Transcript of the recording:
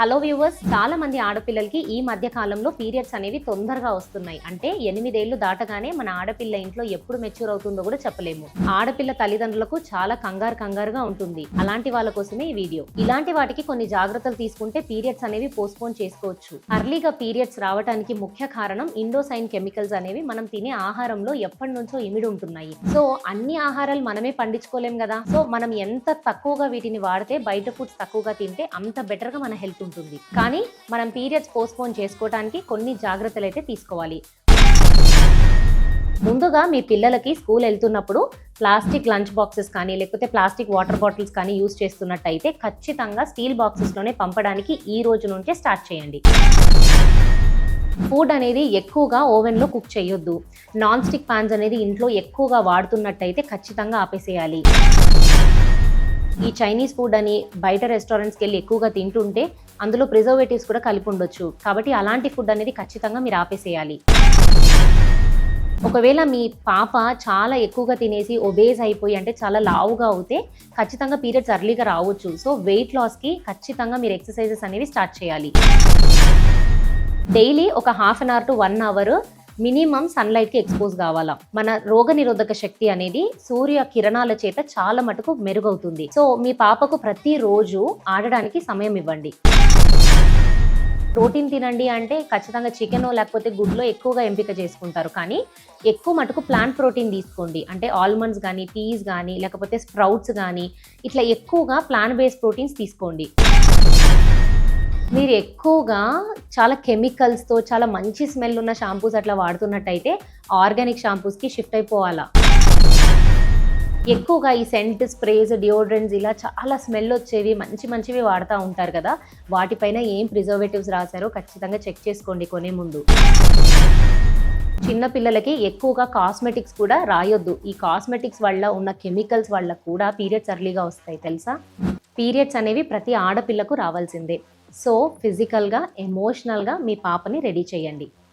Hello viewers చాలా మంది ఆడపిల్లలకి ఈ మధ్య కాలంలో పీరియడ్స్ అనేవి తొందరగా వస్తున్నాయి. అంటే ఎనిమిదేళ్ళు దాటగానే మన ఆడపిల్ల ఇంట్లో ఎప్పుడు మెచ్యూర్ అవుతుందో కూడా చెప్పలేము. ఆడపిల్ల తల్లిదండ్రులకు చాలా కంగారు కంగారుగా ఉంటుంది. అలాంటి వాళ్ళ కోసమే ఈ వీడియో. ఇలాంటి వాటికి కొన్ని జాగ్రత్తలు తీసుకుంటే పీరియడ్స్ అనేవి పోస్ట్పోన్ చేసుకోవచ్చు. అర్లీగా పీరియడ్స్ రావడానికి ముఖ్య కారణం ఇండోసైన్ కెమికల్స్ అనేవి మనం తినే ఆహారంలో ఎప్పటి నుంచో ఇమిడి ఉంటున్నాయి. సో అన్ని ఆహారాలు మనమే పండించుకోలేం కదా. సో మనం ఎంత తక్కువగా వీటిని వాడితే బయట ఫుడ్స్ తక్కువగా తింటే అంత బెటర్గా మన హెల్త్ ఉంటుంది కానీ మనం పీరియడ్స్ పోస్ట్పోన్ చేసుకోవడానికి కొన్ని జాగ్రత్తలు అయితే తీసుకోవాలి. ముందుగా మీ పిల్లలకి స్కూల్ వెళ్తున్నప్పుడు ప్లాస్టిక్ లంచ్ బాక్సెస్ కానీ లేకపోతే ప్లాస్టిక్ వాటర్ బాటిల్స్ కానీ యూస్ చేస్తున్నట్టయితే ఖచ్చితంగా స్టీల్ బాక్సెస్లోనే పంపడానికి ఈ రోజు నుంచే స్టార్ట్ చేయండి. ఫుడ్ అనేది ఎక్కువగా ఓవెన్లో కుక్ చేయొద్దు. నాన్ స్టిక్ పాన్స్ అనేది ఇంట్లో ఎక్కువగా వాడుతున్నట్టయితే ఖచ్చితంగా ఆపేసేయాలి. ఈ చైనీస్ ఫుడ్ అని బయట రెస్టారెంట్స్కి వెళ్ళి ఎక్కువగా తింటుంటే అందులో ప్రిజర్వేటివ్స్ కూడా కలిపి ఉండొచ్చు. కాబట్టి అలాంటి ఫుడ్ అనేది ఖచ్చితంగా మీరు ఆపేసేయాలి. ఒకవేళ మీ పాప చాలా ఎక్కువగా తినేసి ఒబేజ్ అయిపోయి అంటే చాలా లావుగా అవుతే ఖచ్చితంగా పీరియడ్స్ అర్లీగా రావచ్చు. సో వెయిట్ లాస్కి ఖచ్చితంగా మీరు ఎక్సర్సైజెస్ అనేవి స్టార్ట్ చేయాలి. డైలీ ఒక half an hour to one hour minimum సన్లైట్కి expose కావాలా? మన రోగ నిరోధక శక్తి అనేది సూర్య కిరణాల చేత చాలా మటుకు మెరుగవుతుంది. సో మీ పాపకు ప్రతిరోజు ఆడడానికి సమయం ఇవ్వండి. ప్రోటీన్ తినండి అంటే ఖచ్చితంగా చికెన్ లేకపోతే గుడ్లో ఎక్కువగా ఎంపిక చేసుకుంటారు. కానీ ఎక్కువ మటుకు ప్లాంట్ ప్రోటీన్ తీసుకోండి. అంటే ఆల్మండ్స్ కానీ పీస్ కానీ లేకపోతే స్ప్రౌట్స్ కానీ ఇట్లా ఎక్కువగా ప్లాంట్ బేస్డ్ ప్రోటీన్స్ తీసుకోండి. మీరు ఎక్కువగా చాలా కెమికల్స్తో చాలా మంచి స్మెల్ ఉన్న షాంపూస్ అట్లా వాడుతున్నట్టయితే ఆర్గానిక్ షాంపూస్కి షిఫ్ట్ అయిపోవాలా? ఎక్కువగా ఈ సెంట్ స్ప్రేస్ డియోడ్రెంట్స్ ఇలా చాలా స్మెల్ వచ్చేవి మంచి మంచివి వాడుతూ ఉంటారు కదా. వాటిపైన ఏం ప్రిజర్వేటివ్స్ రాశారో ఖచ్చితంగా చెక్ చేసుకోండి కొనే ముందు. చిన్న పిల్లలకి ఎక్కువగా కాస్మెటిక్స్ కూడా రాయొద్దు. ఈ కాస్మెటిక్స్ వల్ల ఉన్న కెమికల్స్ వల్ల కూడా పీరియడ్స్ అర్లీగా వస్తాయి తెలుసా? పీరియడ్స్ అనేవి ప్రతి ఆడపిల్లకు రావాల్సిందే. సో ఫిజికల్గా ఎమోషనల్గా మీ పాపని రెడీ చేయండి.